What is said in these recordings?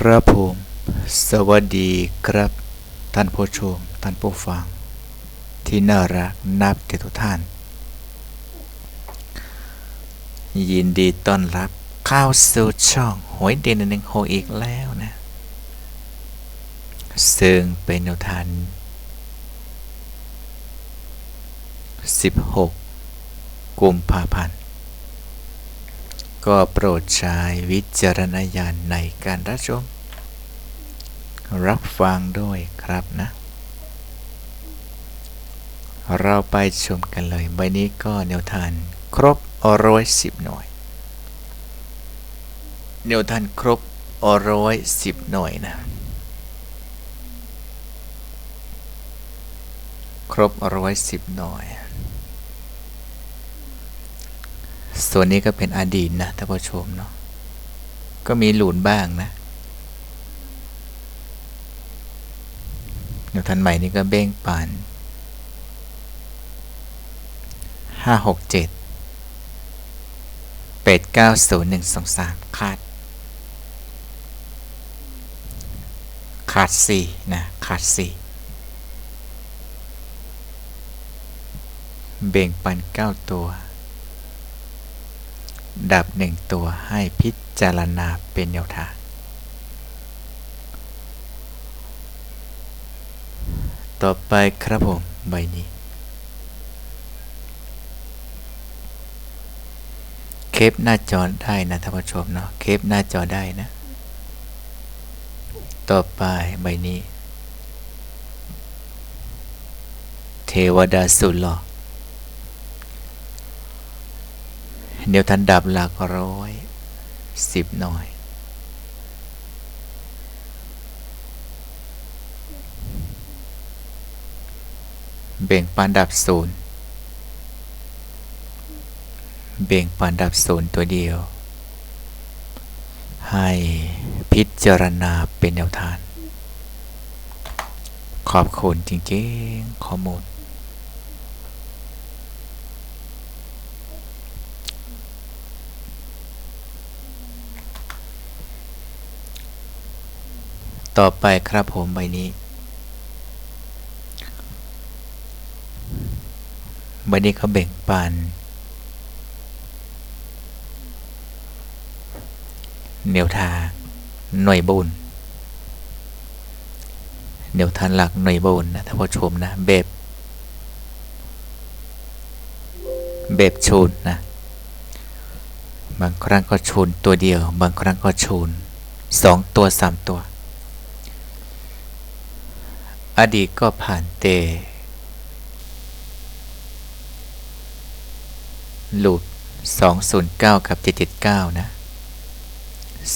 ครับผม สวัสดีครับ ท่านผู้ชม ท่านผู้ฟัง ที่น่ารักนับทุกท่าน ยินดีต้อนรับเข้าสู่ช่องหวยเด่นหนึ่งโฮอีกแล้วนะ ซึ่งเป็นแนวทาง16 กุมภาพันธ์ ก็โปรดใช้วิจารณญาณในการรับชม รับฟังด้วยครับนะ เราไปชมกันเลย ใบนี้ก็แนวทานครบร้อยสิบหน่วย แนวทานครบร้อยสิบหน่วยนะ ครบร้อยสิบหน่วย ส่วนนี้ก็เป็นอดีตนะท่านผู้ชมเนาะก็มีหลุนบ้างนะแนวทันใหม่นี่ก็เบ้งปานห้าหกเจ็ดเป็ดเก้าศูนย์หนึ่งสองสามขาด ขาดสี่นะ ขาดสี่เบ่งปันเก้าตัว ดับหนึ่งตัวให้พิจารณาเป็นแนวทาง ต่อไปครับผมใบนี้ เคปหน้าจอได้นะท่านผู้ชมเนาะ เคปหน้าจอได้นะ ต่อไปใบนี้ เทวดาสุดหล่อ เดี๋ยวท่านดับหลักร้อยสิบหน่อย เบ่งปานดับศูนย์เบ่งปานดับศูนย์ตัวเดียว ให้พิจารณาเป็นแนวทางขอบคุณจริงๆข้อมูล ต่อไปครับผมใบนี้ ใบนี้เขาแบ่งปันแนวทางหน่วยบุญแนวทางหลักหน่วยบุญนะท่านผู้ชมนะแบบแบบชูนนะ บางครั้งก็ชูนตัวเดียว บางครั้งก็ชูนสองตัวสามตัว อดีตก็ผ่านเต หลุด209 กับ 779 นะ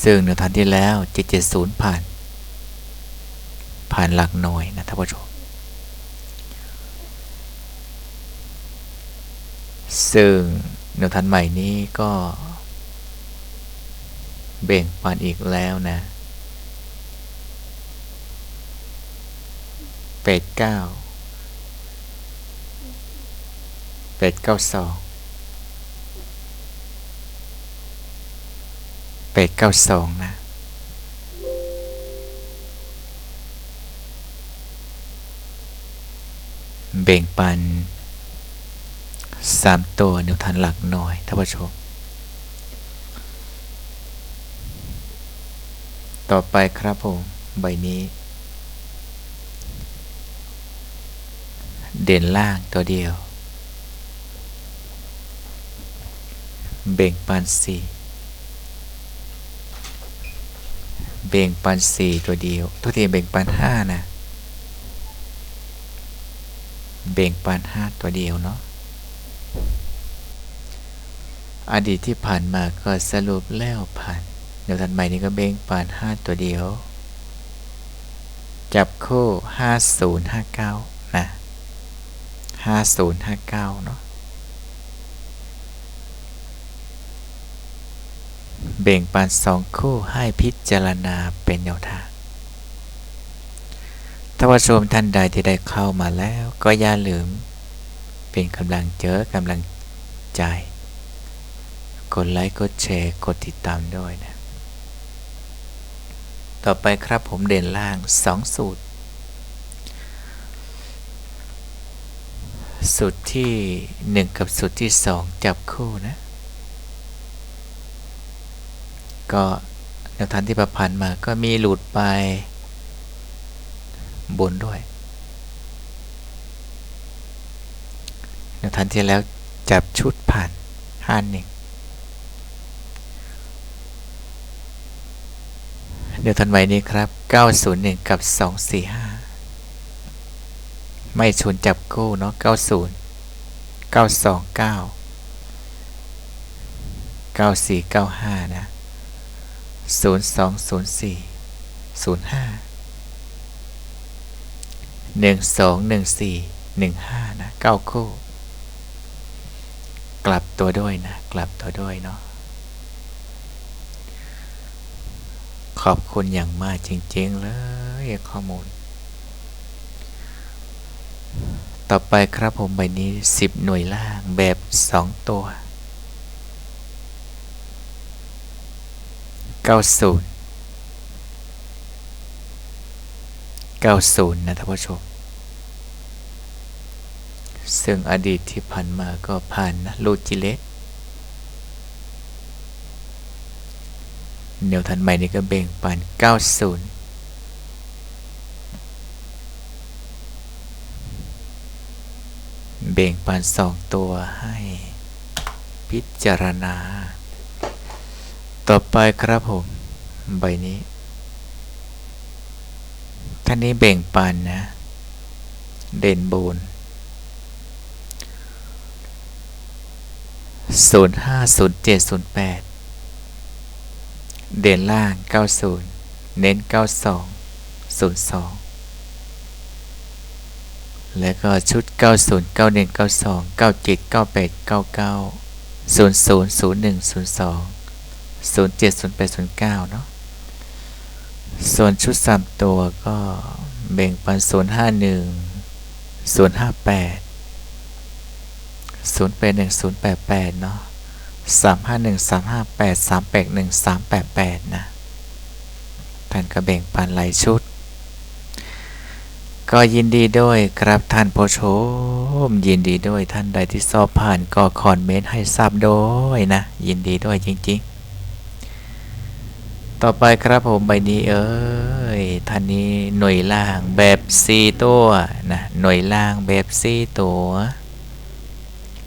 ซึ่งในทันที่แล้ว 770 ผ่าน ผ่านหลักหน่วยนะท่านผู้ชม ซึ่งแนวทันใหม่นี้ก็ เบ่งปานอีกแล้วนะ เป็ดเก้าเป็ดเก้าสองเป็ดเก้าสองนะเบ่งปันสามตัวนิวทันหลักหน่อยท่านผู้ชม ต่อไปครับผม ใบนี้ เด่นล่างตัวเดียว เบ่งปันสี่เบ่งปันสี่ตัวเดียวทุกทีเบ่งปันห้านะเบ่งปันห้าตัวเดียวเนาะอดีตที่ผ่านมาก็สรุปแล้วผ่านเดี๋ยวทันใหม่นี้ก็เบ่งปันห้าตัวเดียว จับคู่ห้าศูนย์ห้าเก้า นะห้าศูนย์ห้าเก้าเนาะเบ่งปันสองคู่ให้พิจารณาเป็นแนวทางถ้าว่าชมท่านใดที่ได้เข้ามาแล้วก็อย่าลืม เป็นกำลังเจอกำลังใจ กดไลค์ กดแชร์ กดติดตามด้วยนะ ต่อไปครับผมเด่นล่างสองสูตร สูตรที่หนึ่งกับสูตรที่สองจับคู่นะ ก็แนวทางที่ประพันธ์มาก็มีหลุดไปบนด้วยแนวทางที่แล้วจับชุดผ่านห้าหนึ่งเดี๋ยวทันไว้นี้ครับ 901 กับ 245 ไม่ชนจับกู้เนาะ90 929 9495นะ0204 05 1214 15นะ9คู่ กลับตัวด้วยนะ กลับตัวด้วยเนาะขอบคุณอย่างมากจริง ๆ เลยข้อมูล ต่อไปครับผมใบนี้ 10 หน่วยล่างแบบ 2 ตัว 90 90 นะท่านผู้ชม ซึ่งอดีตที่ผ่านมาก็ผ่านนะลูจิเลตแนวทันใหม่นี่ก็เบ่งปัน90 เบ่งปัน2ตัวให้พิจารณา ต่อไปครับผม ใบนี้ ท่านนี้เบ่งปันนะ เด่นบูนศูนย์ห้าศูนย์เจ็ดศูนย์แปดเด่นล่าง90เน้น92 02 แล้วก็ชุด 90 91 92 97 98 99 00 01 02 07 08 09 เนาะ ส่วนชุด 3 ตัวก็แบ่งเปัน051 058 081 088 เนาะสามห้าหนึ่งสามห้าแปดสามแปดหนึ่งสามแปดแปดนะ ท่านก็แบ่งปันหลายชุด ก็ยินดีด้วยครับท่านผู้ชม ยินดีด้วยท่านใดที่สอบผ่านก็คอนเมนต์ให้ทราบด้วยนะ ยินดีด้วยจริง ๆ ต่อไปครับผมใบนี้เอ้ยท่านนี้หน่วยล่างแบบซีตัวนะหน่วยล่างแบบซีตัว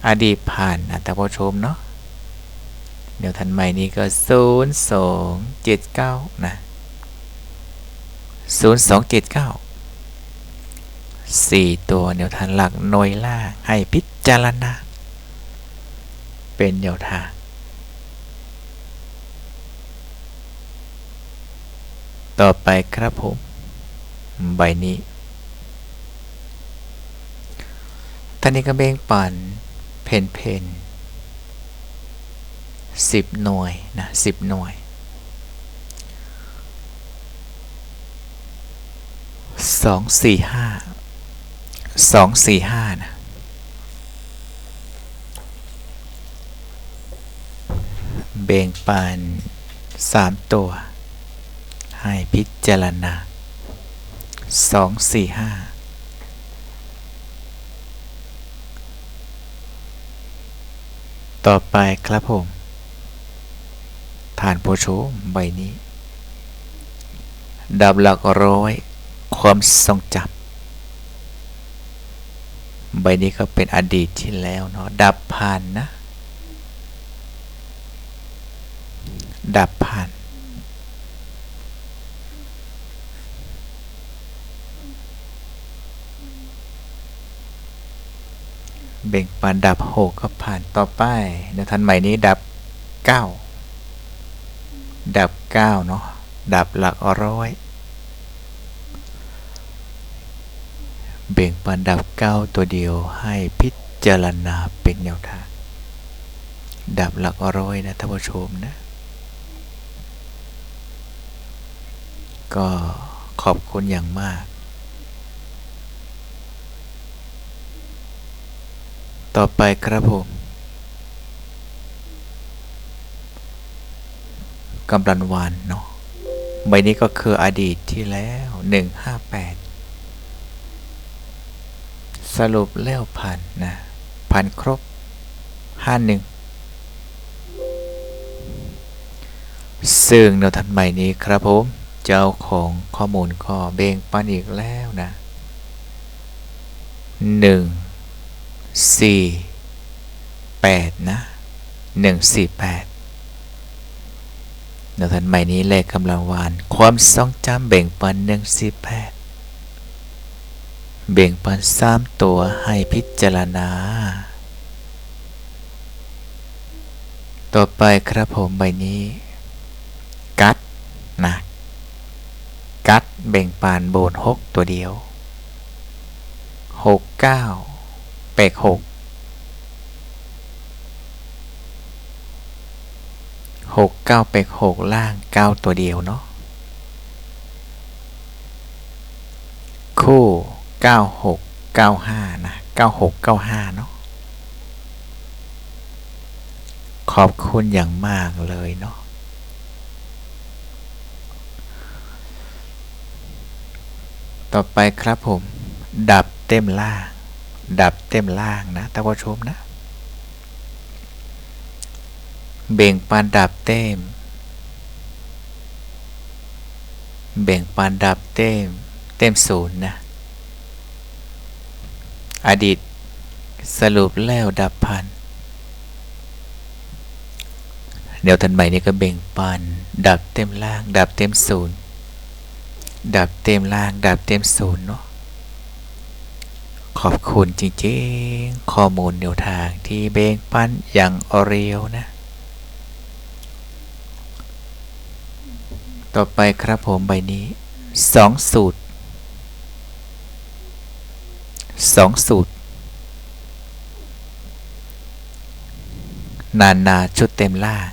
อดีตผ่านนะท่านผู้ชมเนาะเดี๋ยวทันใหม่นี้ก็0 2 7 9นะ0 2 7 9 4 ตัวเดี๋ยวทันหลักหน่วยล่างให้พิจารณา เป็นเดี๋ยวทางต่อไปครับผม ใบนี้ท่านนี้ก็เบ่งปั่นเพนเพนสิบหน่วยนะสิบหน่วยสองสี่ห้า สองสี่ห้านะเบ่งปานสามตัว ให้พิจารณาสองสี่ห้าต่อไปครับผม ฐานโพชใบนี้ ดับหลักร้อย ความทรงจำ ใบนี้ก็เป็นอดีตที่แล้วเนาะดับผ่านนะ ดับผ่านเบ่งปานดับหกก็ผ่านต่อไปในทันใหม่นี้ดับเก้าดับ9เนาะดับหลักร้อย เบ่งปันดับ9ตัวเดียวให้พิจารณาเป็นแนวทาง ดับหลักร้อยนะท่านผู้ชมนะ ก็ขอบคุณอย่างมาก ต่อไปครับผมกำลังวานเนาะใบนี้ก็คืออดีตที่แล้วหนึ่งห้าแปด สรุปแล้วพันนะพันครบห้าหนึ่งซึ่งในทันใหม่นี้ครับผม เจ้าของข้อมูลก็เบ่งปันอีกแล้วนะหนึ่งสี่แปดนะหนึ่งสี่แปดในทันใหม่นี้เลขกำลังวาน ความทรงจำเบ่งปันหนึ่งสี่แปด เบ่งปันสามตัวให้พิจารณา ต่อไปครับผมใบนี้ กัดนะกัดเบ่งปานโบนหกตัวเดียวหกเก้าเปกหกหกเก้าเปกหกล่างเก้าตัวเดียวเนาะคู่ เก้าหกเก้าห้านะเก้าหกเก้าห้าเนาะขอบคุณอย่างมากเลยเนาะต่อไปครับผม ดับเต็มล่าง ดับเต็มล่างนะท่านผู้ชมนะ เบ่งปานดับเต็ม เบ่งปานดับเต็ม เต็มศูนย์นะ อดีต สรุปแล้วดับพัน เดี๋ยวทันใหม่นี้ก็เบ่งปานดับเต็มล่าง ดับเต็มศูนย์ ดับเต็มล่าง ดับเต็มศูนย์เนาะ ขอบคุณจริงๆ ข้อมูลแนวทางที่เบ่งปันอย่างอเรียวนะ ต่อไปครับผมใบนี้สองสูตร สองสูตร นานาชุดเต็มล่าง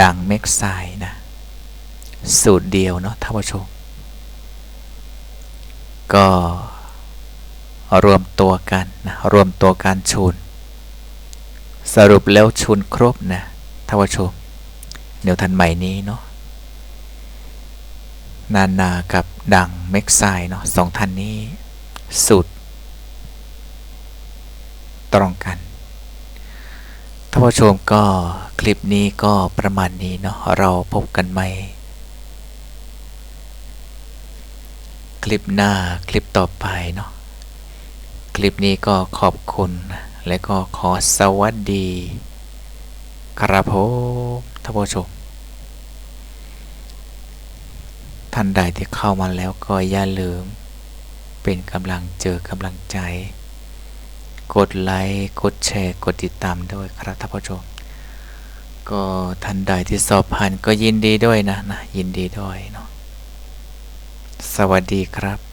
ดังเม็กไซนะ สูตรเดียวเนาะท่านผู้ชม ก็รวมตัวกันนะรวมตัวกันชุน สรุปแล้วชุนครบนะท่านผู้ชมเดี๋ยวทันใหม่นี้เนาะนานากับดังเม็กไซเนาะสองท่านนี้ สุด ตรงกันท่านผู้ชมก็คลิปนี้ก็ประมาณนี้เนาะเราพบกันใหม่ คลิปหน้าคลิปต่อไปเนาะคลิปนี้ก็ขอบคุณและก็ขอสวัสดี ครับผมท่านผู้ชม ท่านใดที่เข้ามาแล้วก็อย่าลืม เป็นกำลังเจอกำลังใจ กดไลค์กดแชร์กดติดตามด้วยครับท่านผู้ชม ก็ท่านใดที่สอบผ่านก็ยินดีด้วยนะนะยินดีด้วยเนาะสวัสดีครับ